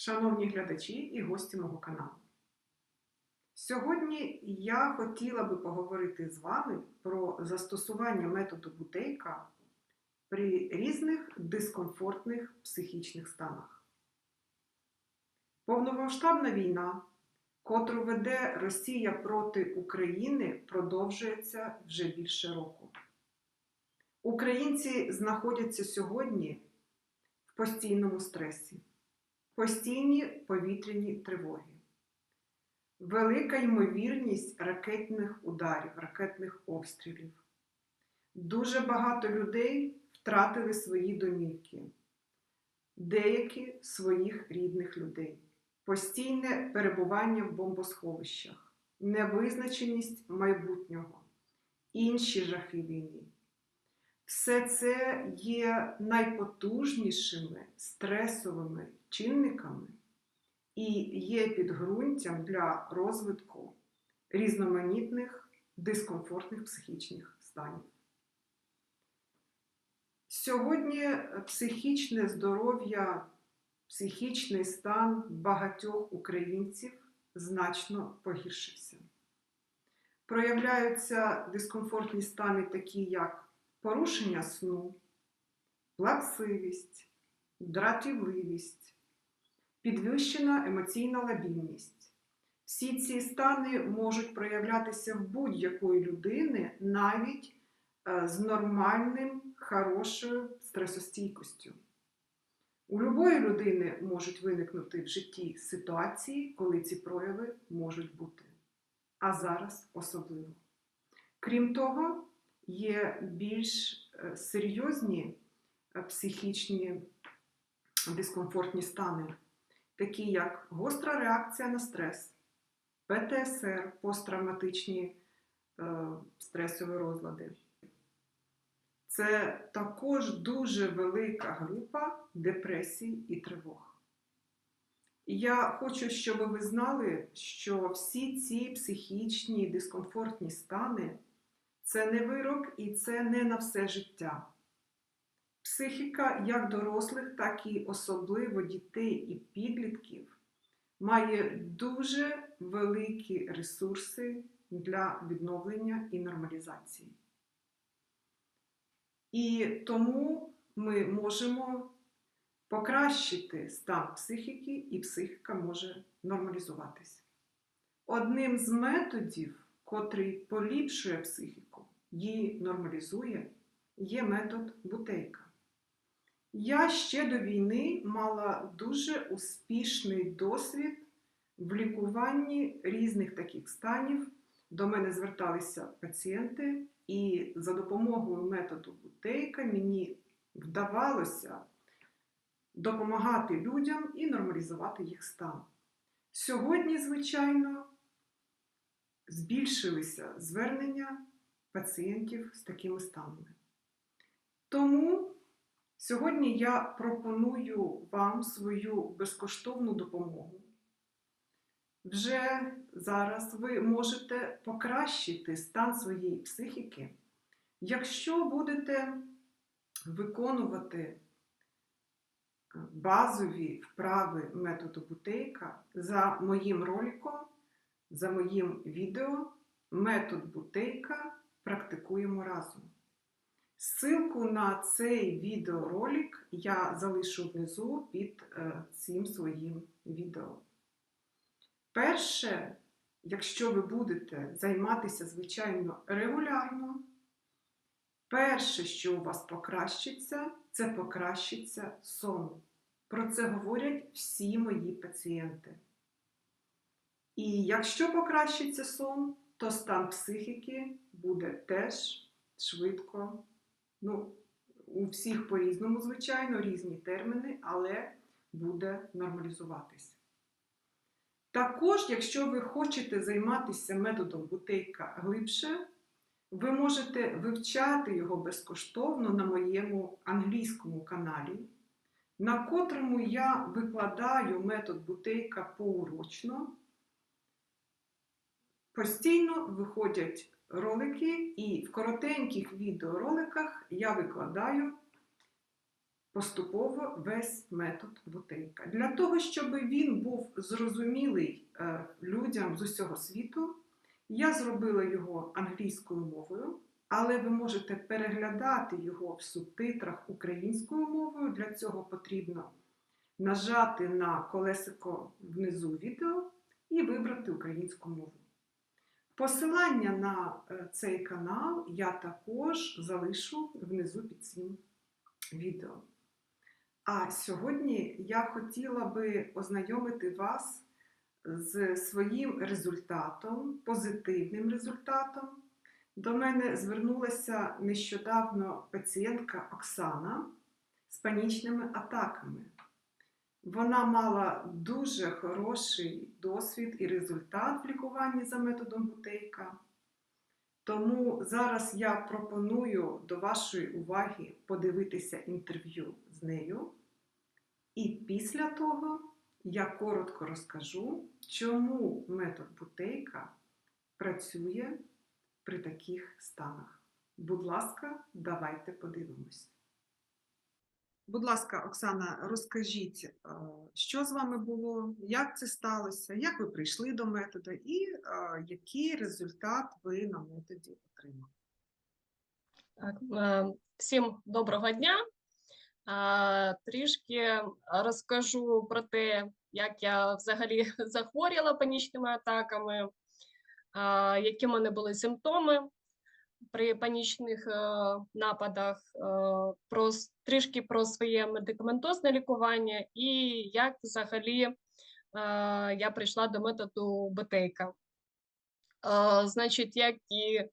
Шановні глядачі і гості мого каналу. Сьогодні я хотіла би поговорити з вами про застосування методу бутейка при різних дискомфортних психічних станах. Повномасштабна війна, котру веде Росія проти України, продовжується вже більше року. Українці знаходяться сьогодні в постійному стресі, постійні повітряні тривоги, велика ймовірність ракетних ударів, ракетних обстрілів. Дуже багато людей втратили свої домівки, деякі своїх рідних людей, постійне перебування в бомбосховищах, невизначеність майбутнього, інші жахи війни. Все це є найпотужнішими стресовими чинниками і є підґрунтям для розвитку різноманітних дискомфортних психічних станів. Сьогодні психічне здоров'я, психічний стан багатьох українців значно погіршився. Проявляються дискомфортні стани, такі як порушення сну, плаксивість, дратівливість, підвищена емоційна лабільність. Всі ці стани можуть проявлятися в будь-якої людини навіть е, з нормальним, хорошою стресостійкостю. У будь-якої людини можуть виникнути в житті ситуації, коли ці прояви можуть бути. А зараз особливо. Крім того, є більш е, серйозні е, психічні дискомфортні стани, такі як гостра реакція на стрес, ПТСР, посттравматичні е, стресові розлади. Це також дуже велика група депресій і тривог. Я хочу, щоб ви знали, що всі ці психічні дискомфортні стани це не вирок і це не на все життя. Психіка як дорослих, так і особливо дітей і підлітків має дуже великі ресурси для відновлення і нормалізації. І тому ми можемо покращити стан психіки, і психіка може нормалізуватися. Одним з методів, котрий поліпшує психіку, її нормалізує, є метод бутейка. Я ще до війни мала дуже успішний досвід в лікуванні різних таких станів. До мене зверталися пацієнти, і за допомогою методу бутейка мені вдавалося допомагати людям і нормалізувати їх стан. Сьогодні, звичайно, збільшилися звернення пацієнтів з такими станами. Тому сьогодні я пропоную вам свою безкоштовну допомогу. Вже зараз ви можете покращити стан своєї психіки, якщо будете виконувати базові вправи методу бутейка за моїм роликом, за моїм відео метод бутейка практикуємо разом. Ссылку на цей відеоролик я залишу внизу під е, цим своїм відео. Перше, якщо ви будете займатися, звичайно, регулярно, перше, що у вас покращиться, це покращиться сон. Про це говорять всі мої пацієнти. І якщо покращиться сон, то стан психіки буде теж швидко. Ну, у всіх по-різному, звичайно, різні терміни, але буде нормалізуватись. Також, якщо ви хочете займатися методом бутейка глибше, ви можете вивчати його безкоштовно на моєму англійському каналі, на котрому я викладаю метод бутейка поурочно. Постійно виходять ролики, і в коротеньких відеороликах я викладаю поступово весь метод бутейка. Для того, щоб він був зрозумілий е, людям з усього світу, я зробила його англійською мовою, але ви можете переглядати його в субтитрах українською мовою. Для цього потрібно нажати на колесико внизу відео і вибрати українську мову. Посилання на е, цей канал я також залишу внизу під цим відео. А сьогодні я хотіла би ознайомити вас з своїм результатом, позитивним результатом. До мене звернулася нещодавно пацієнтка Оксана з панічними атаками. Вона мала дуже хороший досвід і результат в лікуванні за методом Бутейка. Тому зараз я пропоную до вашої уваги подивитися інтерв'ю з нею. І після того я коротко розкажу, чому метод Бутейка працює при таких станах. Будь ласка, давайте подивимось. Будь ласка, Оксана, розкажіть, е, що з вами було, як це сталося, як ви прийшли до методу і е, який результат ви на методі отримали? Так, е, всім доброго дня. Трішки розкажу про те, як я взагалі захворіла панічними атаками, які в мене були симптоми при панічних е, нападах, е, про трішки про своє медикаментозне лікування і як взагалі е, я прийшла до методу Бетейка. Значить, як і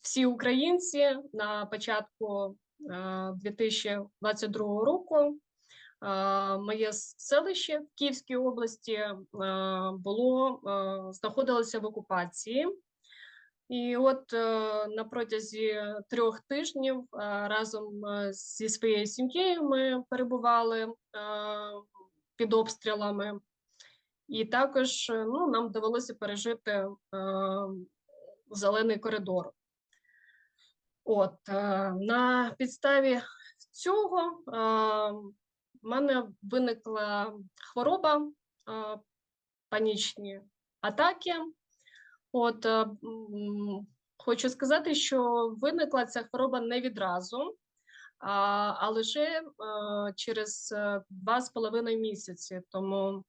всі українці на початку е, 2022 року. Моє селище в Київській області було знаходилося в окупації. І от е, на протязі трьох тижнів е, разом зі своєю сім'єю ми перебували під обстрілами, і також ну, нам довелося пережити зелений коридор. От е, на підставі цього е, в мене виникла хвороба, е, панічні атаки. От е, хочу сказати, що виникла ця хвороба не відразу, а, лише е, через е, два з половиною місяці. Тому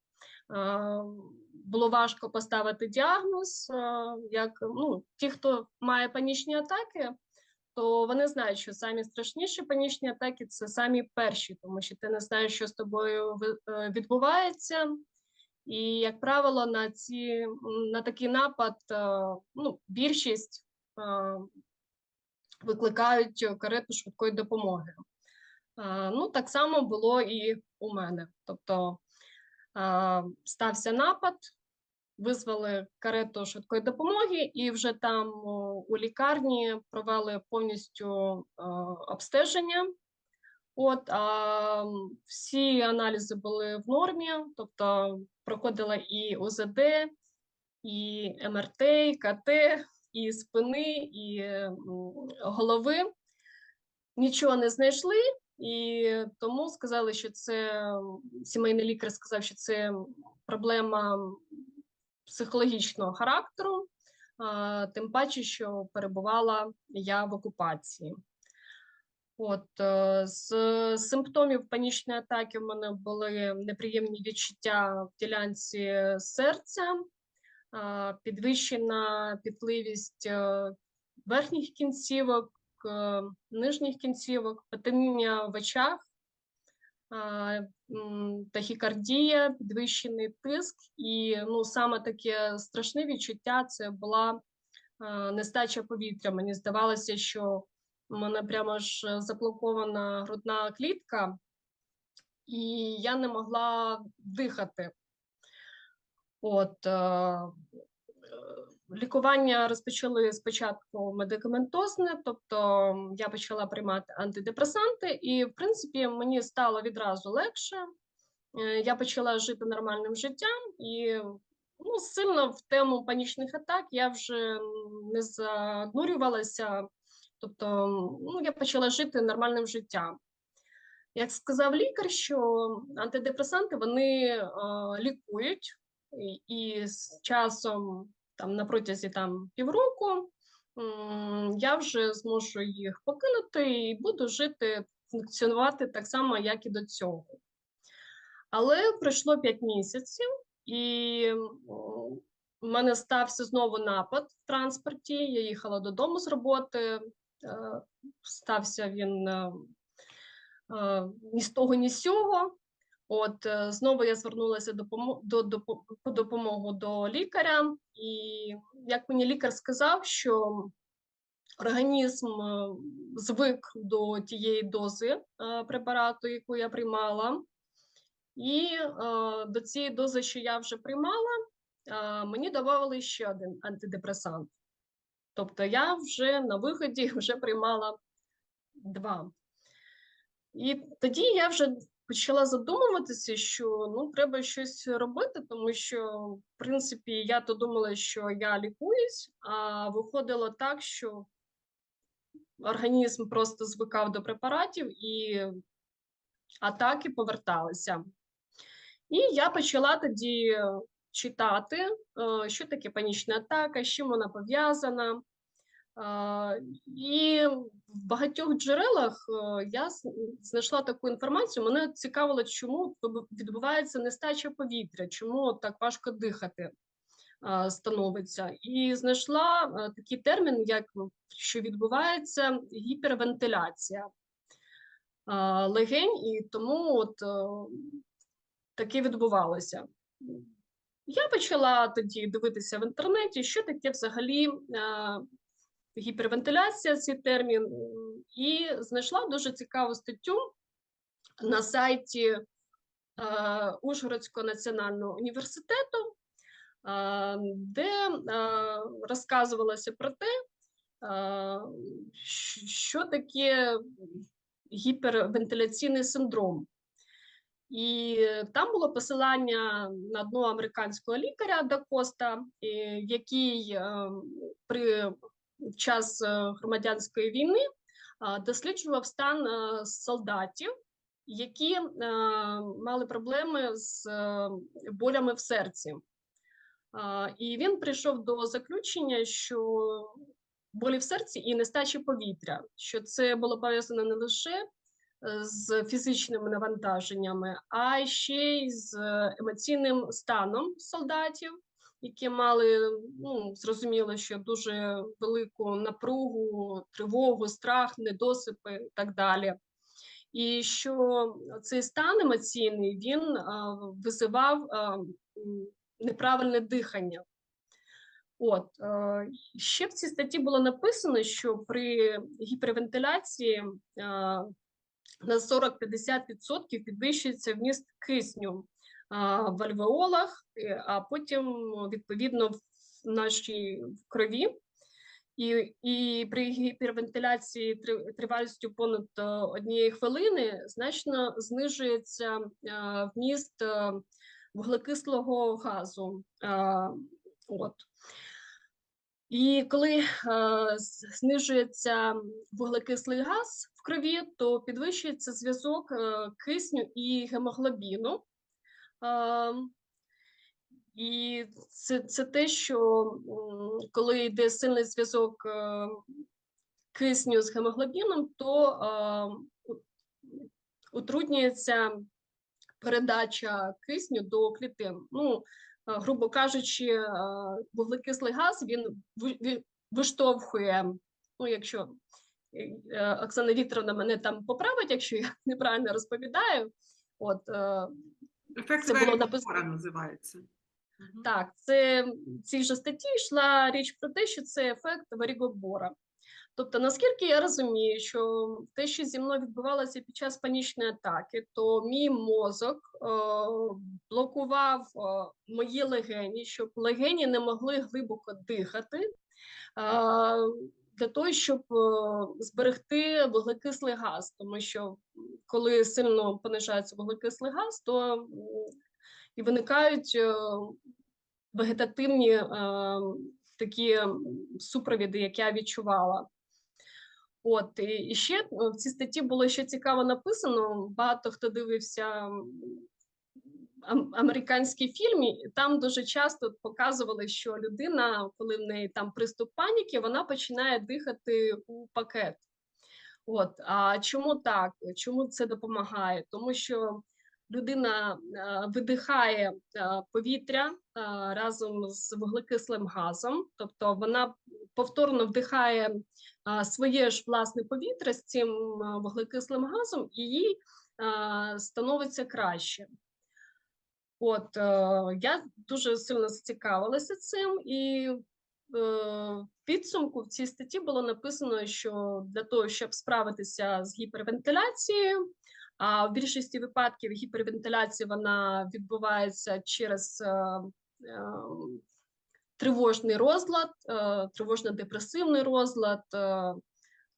було важко поставити діагноз. Як ну, ті, хто має панічні атаки, то вони знають, що самі страшніші панічні атаки це самі перші, тому що ти не знаєш, що з тобою відбувається. І, як правило, на ці на такий напад е, ну, більшість е, викликають карету швидкої допомоги. Е, Ну, так само було і у мене. Тобто стався напад, визвали карету швидкої допомоги, і вже там у лікарні провели повністю обстеження. От а, всі аналізи були в нормі, тобто проходила і ОЗД, і МРТ, і КТ, і спини, і голови. Нічого не знайшли, і тому сказали, що це сімейний лікар сказав, що це проблема психологічного характеру, а, тим паче, що перебувала я в окупації. От е, з симптомів панічної атаки в мене були неприємні відчуття в ділянці серця, підвищена пітливість е, верхніх кінцівок, е, нижніх кінцівок, потемніння в очах, тахікардія, підвищений тиск, і ну, саме таке страшне відчуття це була нестача повітря. Мені здавалося, що у мене прямо ж заблокована грудна клітка, і я не могла дихати. От, е, е, лікування розпочали спочатку медикаментозне, тобто я почала приймати антидепресанти, і, в принципі, мені стало відразу легше. Е, Я почала жити нормальним життям, і ну, сильно в тему панічних атак я вже не занурювалася. Тобто, ну, я почала жити нормальним життям. Як сказав лікар, що антидепресанти вони е, лікують, і, і з часом, там на протязі там півроку, м, я вже зможу їх покинути і буду жити, функціонувати так само, як і до цього. Але пройшло 5 місяців, і у мене стався знову напад в транспорті. Я їхала додому з роботи. Е, Стався він е, е, ні з того, ні з сього. От знову я звернулася до, по допомогу до лікаря, і як мені лікар сказав, що організм звик до тієї дози препарату, яку я приймала, і до цієї дози, що я вже приймала, мені додавали ще один антидепресант. Тобто я вже на виході вже приймала два. І тоді я вже почала задумуватися, що ну треба щось робити, тому що, в принципі, я то думала, що я лікуюсь, а виходило так, що організм просто звикав до препаратів і атаки поверталися. І я почала тоді читати, е, що таке панічна атака, з чим вона пов'язана. І в багатьох джерелах е, я знайшла таку інформацію. Мене цікавило, чому відбувається нестача повітря, чому так важко дихати становиться. І знайшла е, такий термін, як що відбувається гіпервентиляція легень, і тому от е, таке відбувалося. Я почала тоді дивитися в інтернеті, що таке взагалі е, гіпервентиляція, цей термін, і знайшла дуже цікаву статтю на сайті е, Ужгородського національного університету, е, де розказувалося про те, що таке гіпервентиляційний синдром. І там було посилання на одного американського лікаря Дакоста, е, який е, при час е, громадянської війни досліджував стан е, солдатів, які е, мали проблеми з е, болями в серці. І він прийшов до заключення, що болі в серці і нестача повітря, що це було пов'язано не лише е, з фізичними навантаженнями, а ще й з е, емоційним станом солдатів, які мали ну, зрозуміло, що дуже велику напругу, тривогу, страх, недосипи і так далі. І що цей стан емоційний він а, визивав а, неправильне дихання. От е, ще в цій статті було написано, що при гіпервентиляції а, на 40-50% підвищується вміст кисню в альвеолах, а потім відповідно в нашій крові. І, і при гіпервентиляції тривалістю понад е, однієї хвилини значно знижується е, вміст е, вуглекислого газу. От. І коли е, знижується вуглекислий газ в крові, то підвищується зв'язок е, кисню і гемоглобіну. Е, і це, це те, що м, коли йде сильний зв'язок е, кисню з гемоглобіном, то е, утруднюється передача кисню до клітин. Ну, е, грубо кажучи, е, вуглекислий газ він ви- ви- виштовхує, ну, якщо е, Оксана Вікторовна мене там поправить, якщо я неправильно розповідаю. От, е, Ефект Це було написано. Називається. Так, це в цій же статті йшла річ про те, що це ефект Варігобора. Тобто, наскільки я розумію, що те, що зі мною відбувалося під час панічної атаки, то мій мозок е, блокував е, мої легені, щоб легені не могли глибоко дихати. Е, для того, щоб е, зберегти вуглекислий газ, тому що коли сильно понижається вуглекислий газ, то м, і виникають е, вегетативні е, такі супровіди, як я відчувала. От і, ще е, в цій статті було ще цікаво написано. Багато хто дивився американські фільми, там дуже часто показували, що людина, коли в неї там приступ паніки, вона починає дихати у пакет. От а чому так? Чому це допомагає? Тому що людина е, видихає е, повітря е, разом з вуглекислим газом, тобто вона повторно вдихає своє ж власне повітря з цим вуглекислим газом, і їй становиться краще. От я дуже сильно зацікавилася цим, і в підсумку в цій статті було написано, що для того, щоб справитися з гіпервентиляцією, а в більшості випадків гіпервентиляція вона відбувається через е, е, тривожний розлад, е, тривожно-депресивний розлад,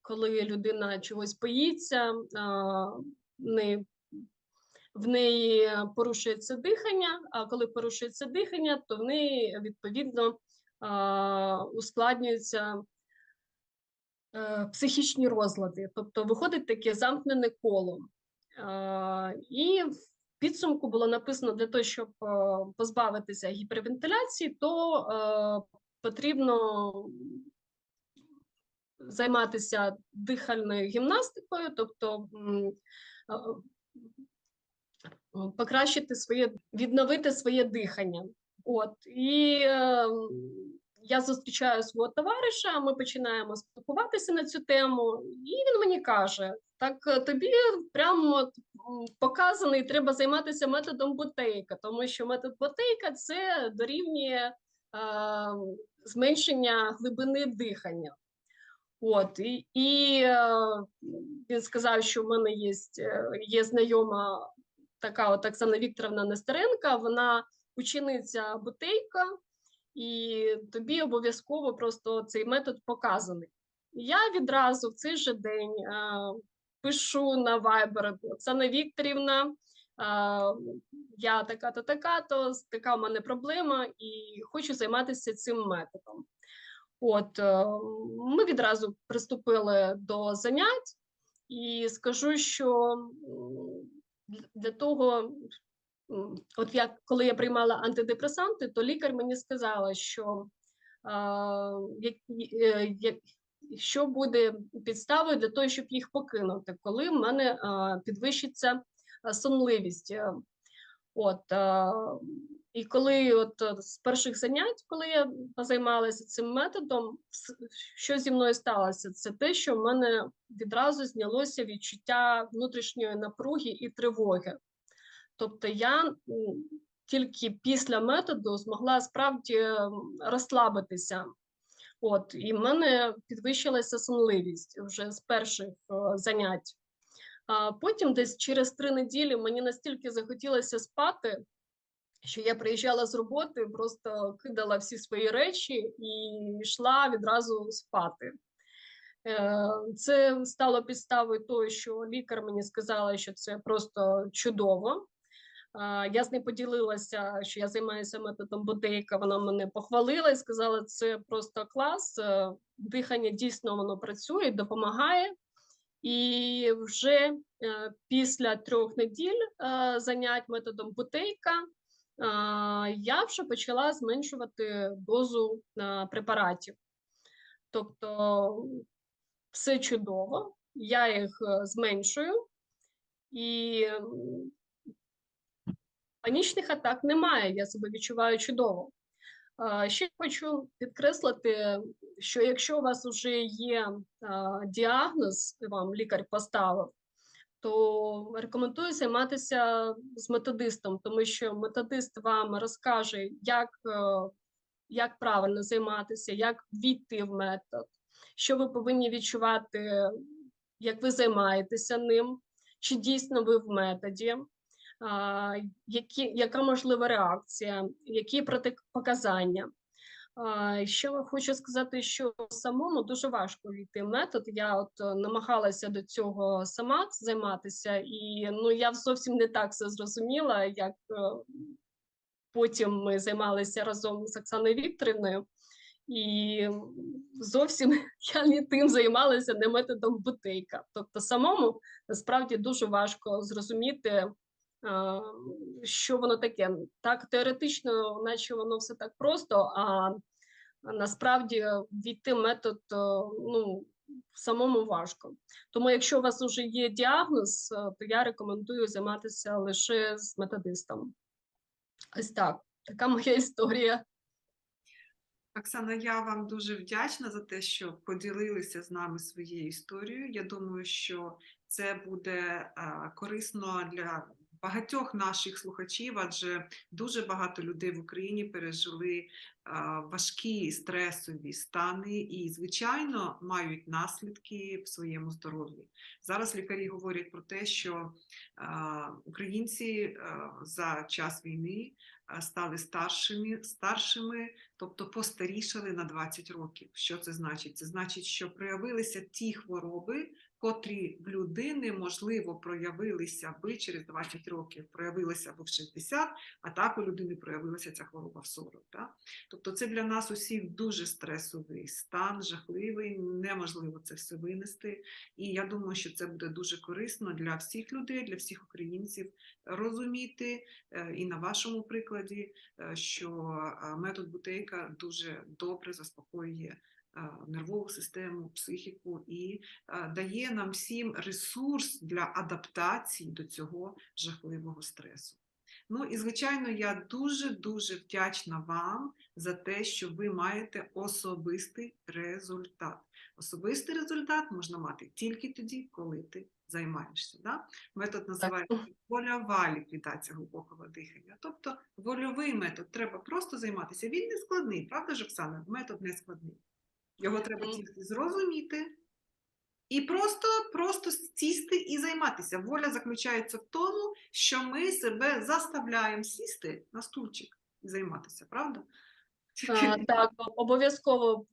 коли людина чогось боїться, в неї порушується дихання, а коли порушується дихання, то в неї відповідно ускладнюються психічні розлади. Тобто виходить таке замкнене коло. Е, І в підсумку було написано для того, щоб е, позбавитися гіпервентиляції, то е, потрібно займатися дихальною гімнастикою, тобто покращити своє, відновити своє дихання. От і я зустрічаю свого товариша, ми починаємо спілкуватися на цю тему, і він мені каже: так е, тобі прямо показаний, треба займатися методом Ботейка, тому що метод Ботейка це дорівнює е, зменшення глибини дихання. От і, і е, він сказав, що в мене є, є знайома така от Оксана Вікторовна Нестеренка, вона учениця Бутейка, і тобі обов'язково просто цей метод показаний. Я відразу в цей же день е, пишу на Viber Оксана Вікторівна. е, Я така-то, така-то, така в мене проблема, і хочу займатися цим методом. От е, ми відразу приступили до занять, і скажу, що для того, от як коли я приймала антидепресанти, то лікар мені сказала, що а, як, е, що буде підставою для того, щоб їх покинути, коли в мене підвищиться сонливість. Е, От, і коли от е, з перших занять, коли я займалася цим методом, що зі мною сталося? Це те, що в мене відразу знялося відчуття внутрішньої напруги і тривоги. Тобто я тільки після методу змогла справді розслабитися. От, і в мене підвищилася сонливість вже з перших е, занять. А потім, десь через три неділі, мені настільки захотілося спати, що я приїжджала з роботи, просто кидала всі свої речі і йшла відразу спати. Е, Це стало підставою того, що лікар мені сказала, що це просто чудово. Я з нею поділилася, що я займаюся методом Бодейка. Вона мене похвалила і сказала, це просто клас. е, Дихання дійсно воно працює, допомагає. І вже е, після трьох неділь е, занять методом Бутейка е, я вже почала зменшувати дозу препаратів. Тобто все чудово, я їх зменшую, і панічних атак немає, я себе відчуваю чудово. Ще хочу підкреслити, що якщо у вас вже є діагноз, вам лікар поставив, то рекомендую займатися з методистом, тому що методист вам розкаже, як, як правильно займатися, як війти в метод, що ви повинні відчувати, як ви займаєтеся ним, чи дійсно ви в методі які, яка можлива реакція, які протипоказання. Що хочу сказати, що самому дуже важко війти в метод. Я от е, намагалася до цього сама займатися, і ну я зовсім не так все зрозуміла, як е, потім ми займалися разом з Оксаною Вікторівною. І зовсім я не тим займалася, не методом бутейка. Тобто, самому насправді дуже важко зрозуміти, що воно таке. Так, теоретично, наче воно все так просто, а насправді війти метод е, ну, самому важко. Тому, якщо у вас вже є діагноз, е, то я рекомендую займатися лише з методистом. Ось так, така моя історія. Оксана, я вам дуже вдячна за те, що поділилися з нами своєю історією. Я думаю, що це буде е, корисно для багатьох наших слухачів, адже дуже багато людей в Україні пережили важкі стресові стани і, звичайно, мають наслідки в своєму здоров'ї. Зараз лікарі говорять про те, що українці за час війни стали старшими, старшими тобто постарішали на 20 років. Що це значить? Це значить, що проявилися ті хвороби, котрі в людини, можливо, проявилися би через 20 років, проявилися або в 60, а так у людини проявилася ця хвороба в 40. Да? Тобто це для нас усіх дуже стресовий стан, жахливий, неможливо це все винести. І я думаю, що це буде дуже корисно для всіх людей, для всіх українців розуміти е, і на вашому прикладі, е, що е, метод бутейка дуже добре заспокоює нервову систему, психіку і дає нам всім ресурс для адаптації до цього жахливого стресу. Ну і звичайно, я дуже дуже вдячна вам за те, що ви маєте особистий результат. Особистий результат можна мати тільки тоді, коли ти займаєшся. Да? Метод називається вольова ліквідація глибокого дихання. Тобто вольовий метод треба просто займатися. Він не складний, правда ж, Оксана? Метод не складний. Його треба тільки зрозуміти і просто, просто сісти і займатися. Воля заключається в тому, що ми себе заставляємо сісти на стульчик і займатися, правда? А, так, обов'язково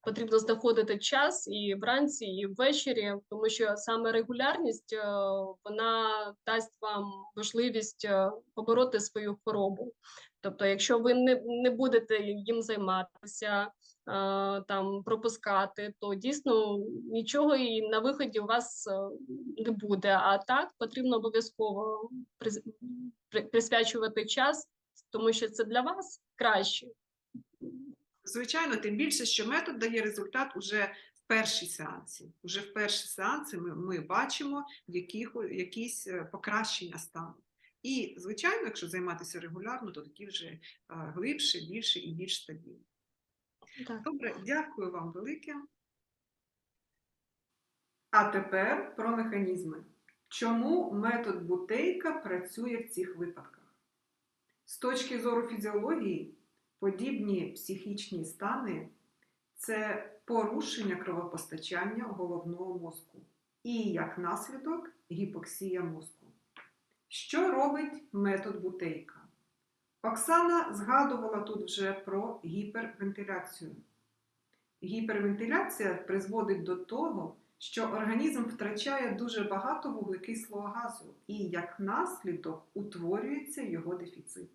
потрібно знаходити час і вранці, і ввечері, тому що саме регулярність е, вона дасть вам можливість е, побороти свою хворобу. Тобто, якщо ви не, не будете їм займатися, там пропускати, то дійсно нічого і на виході у вас е, не буде. А так потрібно обов'язково прис- при- присвячувати час, тому що це для вас краще. Звичайно, тим більше, що метод дає результат уже в першій сеансі. Уже в перші сеанси ми, ми бачимо яких, якісь е, покращення стану. І, звичайно, якщо займатися регулярно, то тоді вже е, глибше, більше і більш стабільно. Так. Добре, дякую вам велике. А тепер про механізми. Чому метод бутейка працює в цих випадках? З точки зору фізіології, подібні психічні стани це порушення кровопостачання головного мозку і, як наслідок, гіпоксія мозку. Що робить метод бутейка? Оксана згадувала тут вже про гіпервентиляцію. Гіпервентиляція призводить до того, що організм втрачає дуже багато вуглекислого газу і, як наслідок, утворюється його дефіцит.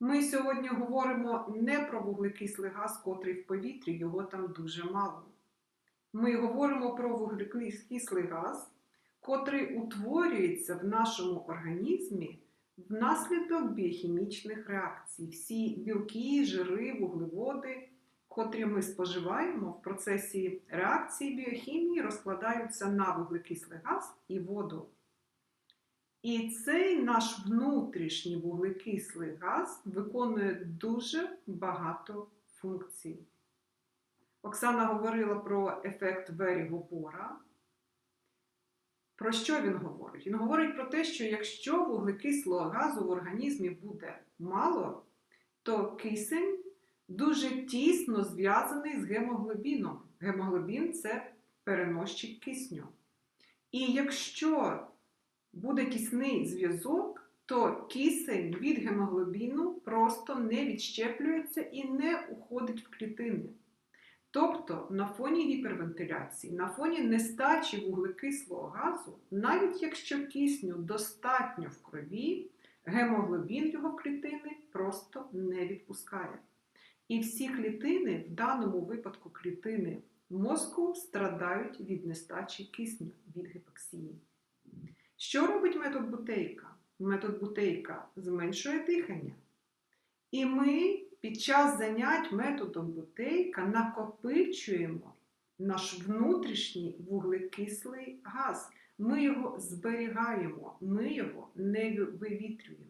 Ми сьогодні говоримо не про вуглекислий газ, котрий в повітрі, його там дуже мало. Ми говоримо про вуглекислий газ, котрий утворюється в нашому організмі внаслідок біохімічних реакцій. Всі білки, жири, вуглеводи, котрі ми споживаємо в процесі реакції біохімії, розкладаються на вуглекислий газ і воду. І цей наш внутрішній вуглекислий газ виконує дуже багато функцій. Оксана говорила про ефект Веріго-Бора. Про що він говорить? Він говорить про те, що якщо вуглекислого газу в організмі буде мало, то кисень дуже тісно зв'язаний з гемоглобіном. Гемоглобін це переносчик кисню. І якщо буде кисний зв'язок, то кисень від гемоглобіну просто не відщеплюється і не уходить в клітини. Тобто на фоні гіпервентиляції, на фоні нестачі вуглекислого газу, навіть якщо кисню достатньо в крові, гемоглобін його клітини просто не відпускає. І всі клітини, в даному випадку клітини мозку, страдають від нестачі кисню, від гіпоксії. Що робить метод бутейка? Метод бутейка зменшує дихання. І ми під час занять методом бутейка накопичуємо наш внутрішній вуглекислий газ. Ми його зберігаємо, ми його не вивітрюємо.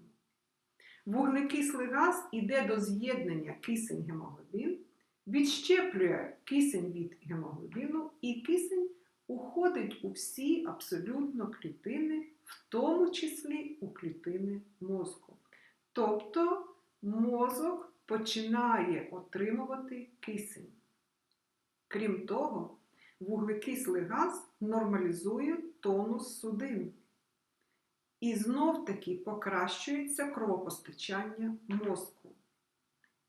Вуглекислий газ іде до з'єднання кисень-гемоглобін, відщеплює кисень від гемоглобіну, і кисень уходить у всі абсолютно клітини, в тому числі у клітини мозку. Тобто мозок починає отримувати кисень. Крім того, вуглекислий газ нормалізує тонус судин. І знов таки покращується кровопостачання мозку.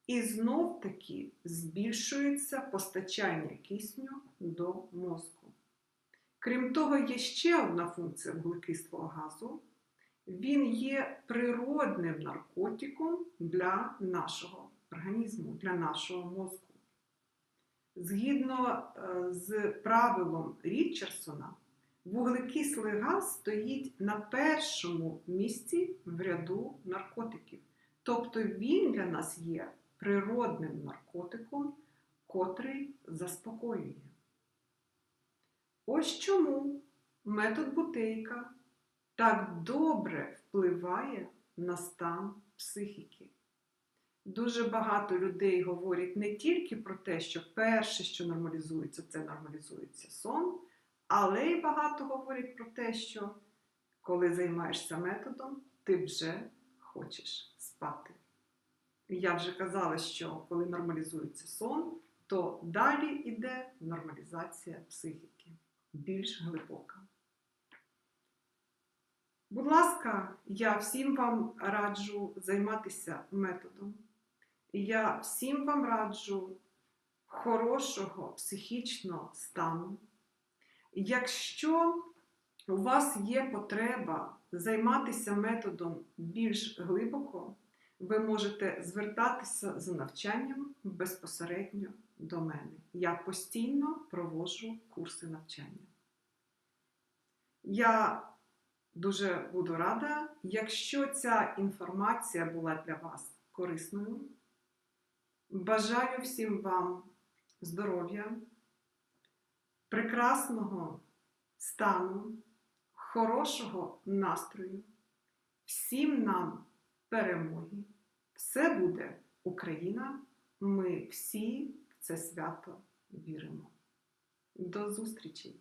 І знов таки збільшується постачання кисню до мозку. Крім того, є ще одна функція вуглекислого газу. Він є природним наркотиком для нашого організму, для нашого мозку. Згідно е, з правилом Річардсона, вуглекислий газ стоїть на першому місці в ряду наркотиків. Тобто він для нас є природним наркотиком, котрий заспокоює. Ось чому метод бутейка так добре впливає на стан психіки. Дуже багато людей говорять не тільки про те, що перше, що нормалізується, це нормалізується сон, але й багато говорять про те, що коли займаєшся методом, ти вже хочеш спати. Я вже казала, що коли нормалізується сон, то далі йде нормалізація психіки, більш глибока. Будь ласка, я всім вам раджу займатися методом. Я всім вам раджу хорошого психічного стану. Якщо у вас є потреба займатися методом більш глибоко, ви можете звертатися за навчанням безпосередньо до мене. Я постійно проводжу курси навчання. Я дуже буду рада, якщо ця інформація була для вас корисною. Бажаю всім вам здоров'я, прекрасного стану, хорошого настрою, всім нам перемоги. Все буде Україна. Ми всі в це свято віримо. До зустрічі!